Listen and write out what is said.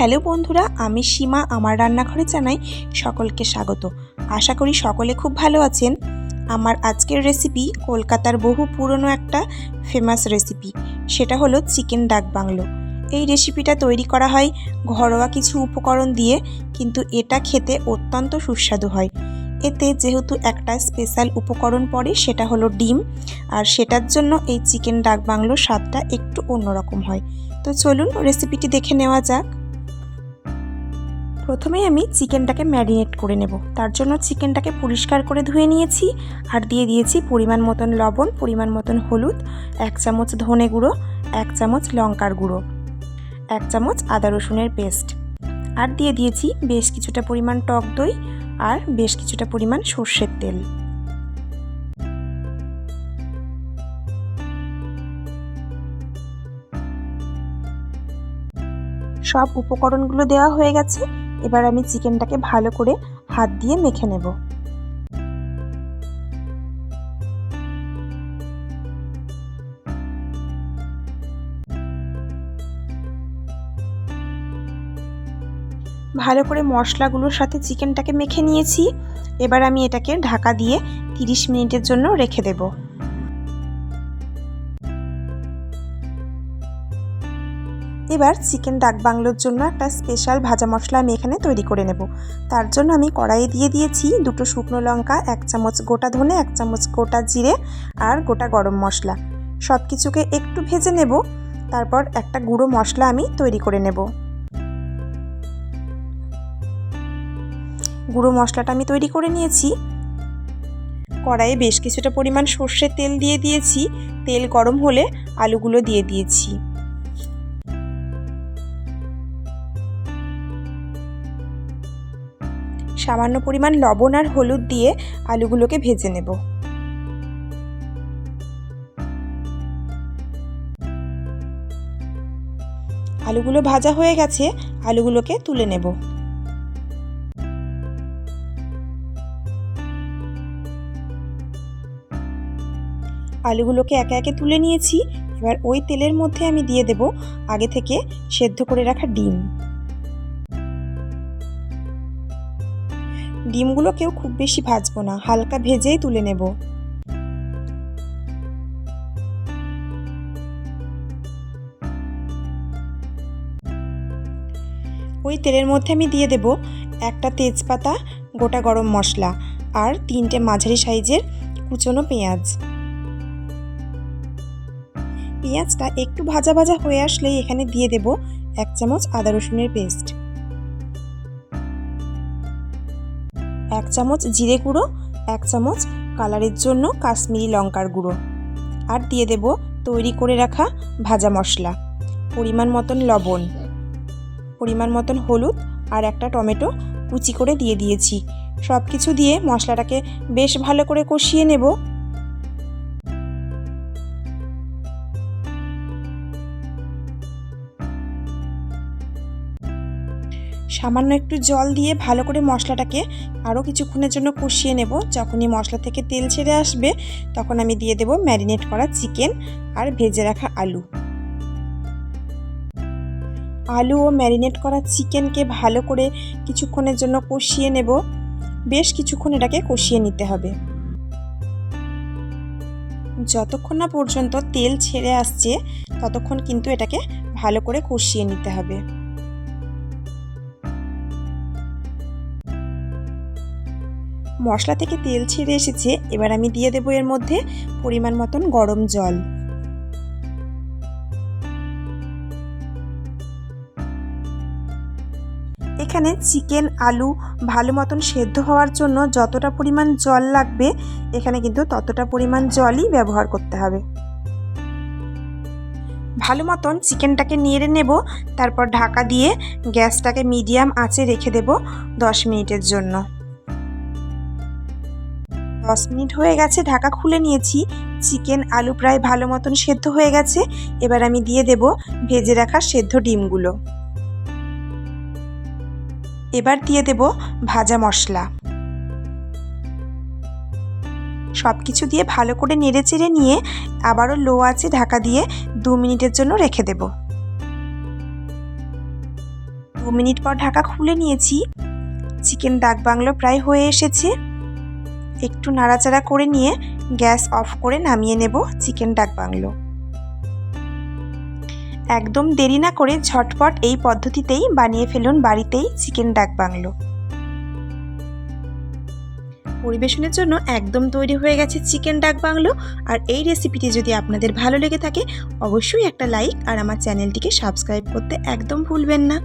Hello বন্ধুরা, আমি সীমা, আমার রান্নাঘরে জানাই সকলকে স্বাগত। আশা করি সকলে খুব ভালো আছেন। আমার আজকের রেসিপি কলকাতার বহু পুরনো একটা ফেমাস রেসিপি সেটা হলো চিকেন ডাক বাংলো। এই রেসিপিটা তৈরি করা হয় ঘরোয়া কিছু উপকরণ দিয়ে, কিন্তু এটা খেতে অত্যন্ত সুস্বাদু হয়। এতে যেহেতু একটা স্পেশাল উপকরণ পড়ে, সেটা হলো ডিম, আর সেটার জন্য এই চিকেন ডাক বাংলোর স্বাদটা একটু অন্যরকম হয়। তো চলুন রেসিপিটি দেখে নেওয়া যাক। প্রথমেই আমি চিকেনটাকে ম্যারিনেট করে নেব। তার জন্য চিকেনটাকে পরিষ্কার করে ধুয়ে নিয়েছি আর দিয়ে দিয়েছি পরিমাণ মতন লবণ, পরিমাণ মতন হলুদ, এক চামচ ধনে গুঁড়ো, এক চামচ লঙ্কার গুঁড়ো, এক চামচ আদা রসুনের পেস্ট। আর দিয়ে দিয়েছি বেশ কিছুটা পরিমাণ টক দই আর বেশ কিছুটা পরিমাণ সর্ষের তেল। সব উপকরণগুলো দেওয়া হয়ে গেছে। এবার আমি চিকেনটাকে ভালো করে হাত দিয়ে মেখে নেব। ভালো করে মশলাগুলোর সাথে চিকেনটাকে মেখে নিয়েছি। এবার আমি এটাকে ঢাকা দিয়ে 30 মিনিটের জন্য রেখে দেবো। এবার চিকেন ডাক বাংলোর জন্য একটা স্পেশাল ভাজা মশলা আমি এখানে তৈরি করে নেব। তার জন্য আমি কড়াইয়ে দিয়ে দিয়েছি দুটো শুকনো লঙ্কা, এক চামচ গোটা ধনে, এক চামচ গোটা জিরে আর গোটা গরম মশলা। সব কিছুকে একটু ভেজে নেব, তারপর একটা গুঁড়ো মশলা আমি তৈরি করে নেব। গুঁড়ো মশলাটা আমি তৈরি করে নিয়েছি। কড়াইয়ে বেশ কিছুটা পরিমাণ সর্ষের তেল দিয়ে দিয়েছি। তেল গরম হলে আলুগুলো দিয়ে দিয়েছি। সামান্য পরিমাণ লবণ আর হলুদ দিয়ে আলুগুলোকে ভেজে নেব। আলুগুলো ভাজা হয়ে গেছে, আলুগুলোকে তুলে নেব। আলুগুলোকে একে একে তুলে নিয়েছি। এবার ওই তেলের মধ্যে আমি দিয়ে দেব আগে থেকে সেদ্ধ করে রাখা ডিম। ডিমগুলোকেও খুব বেশি ভাজবো না, হালকা ভেজেই তুলে নেব। ওই তেলের মধ্যে আমি দিয়ে দেব একটা তেজপাতা, গোটা গরম মশলা আর তিনটে মাঝারি সাইজের কুচনো পেঁয়াজ। পেঁয়াজটা একটু ভাজা ভাজা হয়ে আসলেই এখানে দিয়ে দেব এক চামচ আদা রসুনের পেস্ট। চামচ জিরে গুঁড়ো, এক চামচ কালারের জন্য কাশ্মীরি লঙ্কার গুঁড়ো। আর দিয়ে দেব তৈরি করে রাখা ভাজা মশলা। পরিমাণ মতন লবণ। পরিমাণ মতন হলুদ আর একটা টমেটো কুচি করে দিয়ে দিয়েছি। সব কিছু দিয়ে মশলাটাকে বেশ ভালো করে কষিয়ে নেব। সামান্য একটু জল দিয়ে ভালো করে মশলাটাকে আরও কিছুক্ষণের জন্য কষিয়ে নেব। যখনই মশলা থেকে তেল ছেড়ে আসবে, তখন আমি দিয়ে দেব ম্যারিনেট করা চিকেন আর ভেজে রাখা আলু। আলু ও ম্যারিনেট করা চিকেনকে ভালো করে কিছুক্ষণের জন্য কষিয়ে নেব। বেশ কিছুক্ষণ এটাকে কষিয়ে নিতে হবে। যতক্ষণ না পর্যন্ত তেল ছেড়ে আসছে, ততক্ষণ কিন্তু এটাকে ভালো করে কষিয়ে নিতে হবে। মশলা থেকে তেল ছেড়ে এসেছে, এবার আমি দিয়ে দেবো এর মধ্যে পরিমাণ মতন গরম জল। এখানে চিকেন, আলু ভালো মতন সেদ্ধ হওয়ার জন্য যতটা পরিমাণ জল লাগবে, এখানে কিন্তু ততটা পরিমাণ জলই ব্যবহার করতে হবে। ভালো মতন চিকেনটাকে নেড়ে নেব, তারপর ঢাকা দিয়ে গ্যাসটাকে মিডিয়াম আঁচে রেখে দেব দশ মিনিটের জন্য। দশ মিনিট হয়ে গেছে, ঢাকা খুলে নিয়েছি। চিকেন, আলু প্রায় ভালো মতন সেদ্ধ হয়ে গেছে। এবার আমি দিয়ে দেব ভেজে রাখা সেদ্ধ ডিমগুলো। এবার দিয়ে দেব ভাজা মশলা। সব কিছু দিয়ে ভালো করে নেড়ে চেড়ে নিয়ে আবারও লো আছে ঢাকা দিয়ে দু মিনিটের জন্য রেখে দেব। দু মিনিট পর ঢাকা খুলে নিয়েছি। চিকেন ডাক বাংলো প্রায় হয়ে এসেছে। একটু নাড়াচাড়া করে নিয়ে গ্যাস অফ করে নামিয়ে নেব চিকেন ডাক বাংলো। একদম দেরি না করে ঝটপট এই পদ্ধতিতেই বানিয়ে ফেলুন বাড়িতেই চিকেন ডাক বাংলো। পরিবেশনের জন্য একদম তৈরি হয়ে গেছে চিকেন ডাক বাংলো আর এই রেসিপিটি যদি আপনাদের ভালো লেগে থাকে, অবশ্যই একটা লাইক আর আমার চ্যানেলটিকে সাবস্ক্রাইব করতে একদম ভুলবেন না।